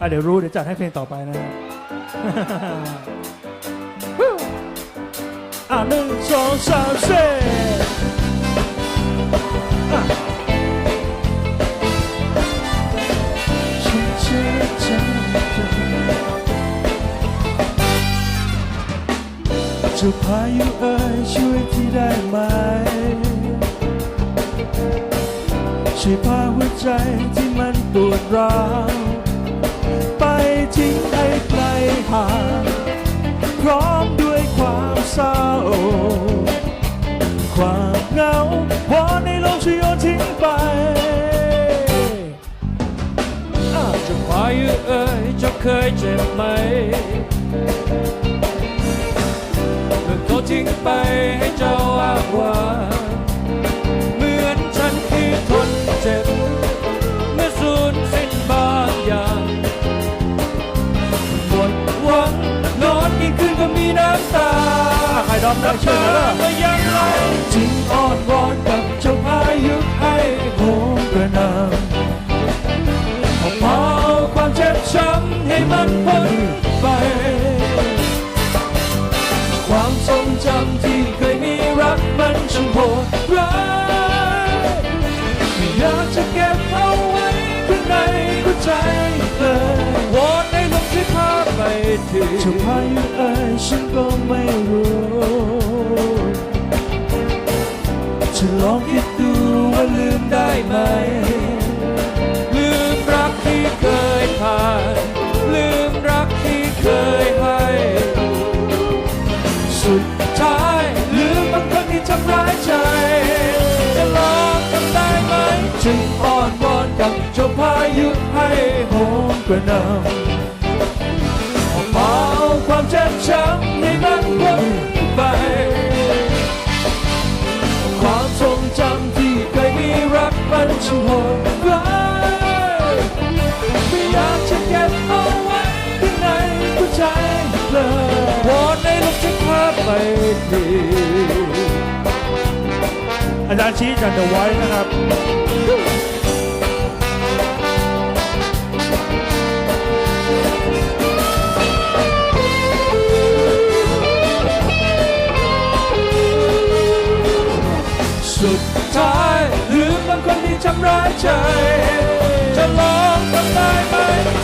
อะเดี๋ยวรู้เดี๋ยวจัดให้เพลงต่อไปนะอะหนึ่งสองสามสี่อะฉันเชื่อใจเธอเจ้าพายุเอ่ยช่วยที่ได้ไหม ช่วยพาหัวใจที่มันปวดร้าวาพร้อมด้วยความเศร้า ความเหงาพอในโลกช่วยโยนทิ้งไปอาจจะพายุเอ่ยจะเคยเจ็บไหมเมื่อเขาทิ้งไปให้เจ้ ดอมได้ช่วยนะล่ะก็ยังไงจึงอ้อนวอนกับเจ้าพายุให้โหมกระหน่ำเอเผาความเจ็บช้ำให้มันพ้น ไปทีจะพายุเอ่ยฉันก็ไม่รู้จะลองคิดดูว่าลืมได้ไหม ลืมรักที่เคยผ่าน ลืมรักที่เคยให้ สุดท้ายลืมบางคนที่ทำร้ายใจ จะลองทำได้ไหม จึงอ้อนวอนกับเจ้าพายุให้โหมกระหน่ำ ความเจ็บช้ำให้มันพ้นไป ความทรงจำที่เคยมีรักมันช่างโหดร้ายไม่อยากจะเก็บเอาไว้ข้างในหัวใจเลยวอนในลมจะพาไปทีอาจารย์ชี้จากเดอะไวท์นะครับ ทายลืมบางคนที่ทำร้ายใจ จะลองทำได้ไหม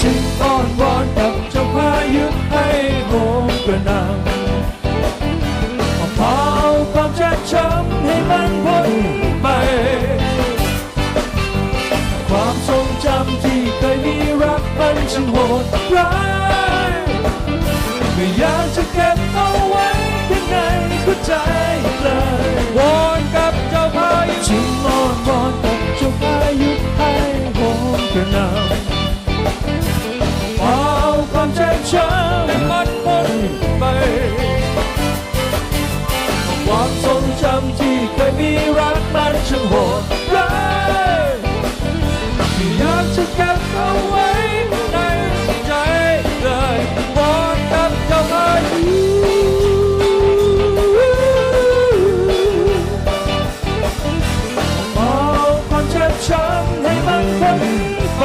จึงอ้อนวอนกับเจ้าพายุให้โหมกระหน่ำเอาเผาความเจ็บช้ำให้มันพ้นไป ความทรงจำที่เคยมีรักมันช่างโหดร้ายไม่อยากจะเก็บเอาไว้ข้งในหัวใจเลย งจำที่เคยมีรักมันช่างโหดร้ายไม่อยากจะเก็บเอาไว้ในใจเลยวอนกับเจ้าพายุเอาความเจ็บช้ำให้มันพ้นไป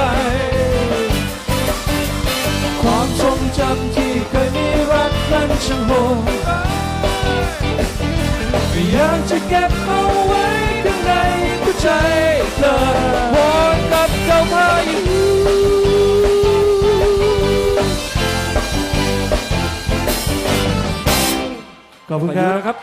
ความทรงจำที่เคยมีรักมันช่างโหด จะเก็บเอาไว้ข้างในหัวใจเธอวอนกับเจ้าพายุขอบคุณครับ